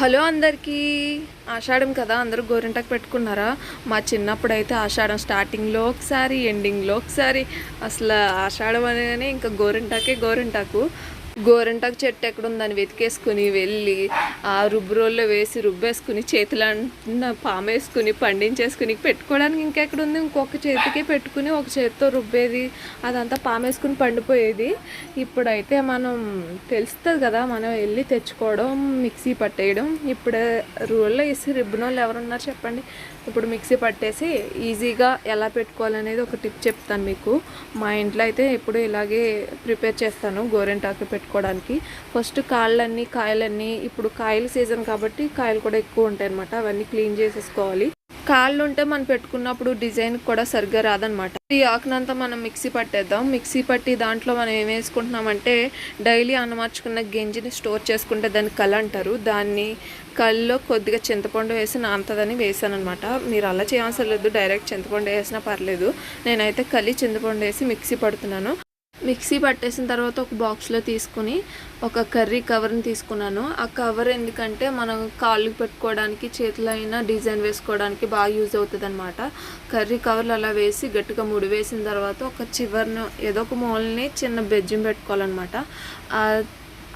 Hello అందరికీ. ఆషాఢం కదా అందరూ గోరింటాకు పెట్టుకున్నారా? మా చిన్నప్పుడు అయితే ఆషాఢం స్టార్టింగ్లో ఒకసారి ఎండింగ్లో ఒకసారి. అసలు ఆషాఢం అనగానే ఇంకా గోరింటాకే గోరింటాకు. గోరింటాకు చెట్టు ఎక్కడ ఉందని వెతికేసుకుని వెళ్ళి ఆ రుబ్బు రోల్లో వేసి రుబ్బేసుకుని చేతిలో పామేసుకుని పండించేసుకుని పెట్టుకోవడానికి ఇంకెక్కడ ఉంది ఇంకొక చేతికే పెట్టుకుని ఒక చేతితో రుబ్బేది అదంతా పామేసుకుని పండిపోయేది. ఇప్పుడైతే మనం తెలుస్తుంది కదా మనం వెళ్ళి తెచ్చుకోవడం మిక్సీ పట్టేయడం. ఇప్పుడు రూల్లో వేసి రిబ్బన్ వాళ్ళు ఎవరున్నారు చెప్పండి? ఇప్పుడు మిక్సీ పట్టేసి ఈజీగా ఎలా పెట్టుకోవాలనేది ఒక టిప్ చెప్తాను మీకు. మా ఇంట్లో అయితే ఇప్పుడు ఇలాగే ప్రిపేర్ చేస్తాను గోరెంటాకు పెట్టుకోవడానికి. ఫస్ట్ కాళ్ళన్నీ కాయలన్నీ ఇప్పుడు కాయల సీజన్ కాబట్టి కాయలు కూడా ఎక్కువ ఉంటాయి అనమాట అవన్నీ క్లీన్ చేసేసుకోవాలి. కాళ్ళు ఉంటే మనం పెట్టుకున్నప్పుడు డిజైన్ కూడా సరిగ్గా రాదనమాట ఈ ఆకునంతా మనం మిక్సీ పట్టేద్దాం. మిక్సీ పట్టి దాంట్లో మనం ఏం వేసుకుంటున్నామంటే డైలీ అన్నమార్చుకున్న గింజని స్టోర్ చేసుకుంటే దాన్ని కళ అంటారు. దాన్ని కళ్ళలో కొద్దిగా చింతపండు వేసి నాంతదని వేసాను అనమాట మీరు అలా చేయవసరం లేదు. డైరెక్ట్ చింతపండు వేసినా పర్లేదు. నేనైతే కలి చింతపండు వేసి మిక్సీ పడుతున్నాను. మిక్సీ పట్టేసిన తర్వాత ఒక బాక్స్లో తీసుకుని ఒక కర్రీ కవర్ని తీసుకున్నాను. ఆ కవర్ ఎందుకంటే మనం కాళ్ళు పెట్టుకోవడానికి చేతిలో అయినా డిజైన్ వేసుకోవడానికి బాగా యూజ్ అవుతుంది అనమాట కర్రీ కవర్లు అలా వేసి గట్టిగా ముడి వేసిన తర్వాత ఒక చివరిని ఏదో ఒక మూలని చిన్న బెజ్జం పెట్టుకోవాలన్నమాట. ఆ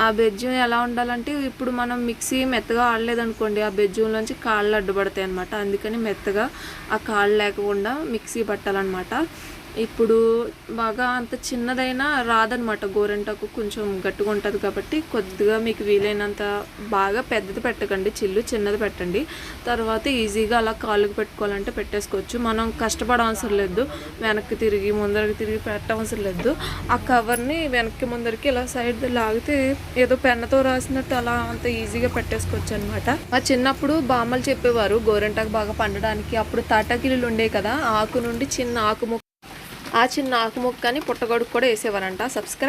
ఆ బెజ్జం ఎలా ఉండాలంటే ఇప్పుడు మనం మిక్సీ మెత్తగా ఆడలేదనుకోండి ఆ బెజ్జంలోంచి కాళ్ళు అడ్డుపడతాయి అనమాట అందుకని మెత్తగా ఆ కాళ్ళు లేకుండా మిక్సీ పట్టాలన్నమాట. ఇప్పుడు బాగా అంత చిన్నదైనా రాదనమాట గోరెంటాకు కొంచెం గట్టిగా ఉంటుంది కాబట్టి కొద్దిగా మీకు వీలైనంత బాగా పెద్దది పెట్టకండి చిల్లు చిన్నది పెట్టండి. తర్వాత ఈజీగా అలా కాళ్ళకు పెట్టుకోవాలంటే పెట్టేసుకోవచ్చు. మనం కష్టపడవసరం లేదు. వెనక్కి తిరిగి ముందరికి తిరిగి పెట్టవసరం లేదు. ఆ కవర్ని వెనక్కి ముందరికి ఇలా సైడ్ లాగితే ఏదో పెన్నతో రాసినట్టు అలా అంత ఈజీగా పెట్టేసుకోవచ్చు అనమాట మా చిన్నప్పుడు బామ్మలు చెప్పేవారు గోరెంటాకు బాగా పండడానికి. అప్పుడు తాటాకిలు ఉండేవి కదా ఆకు నుండి చిన్న ఆకు ఆ చిన్న ఆకు ముక్కని పుట్టగొడుగు కూడా వేసేవారంట. సబ్స్క్రైబ్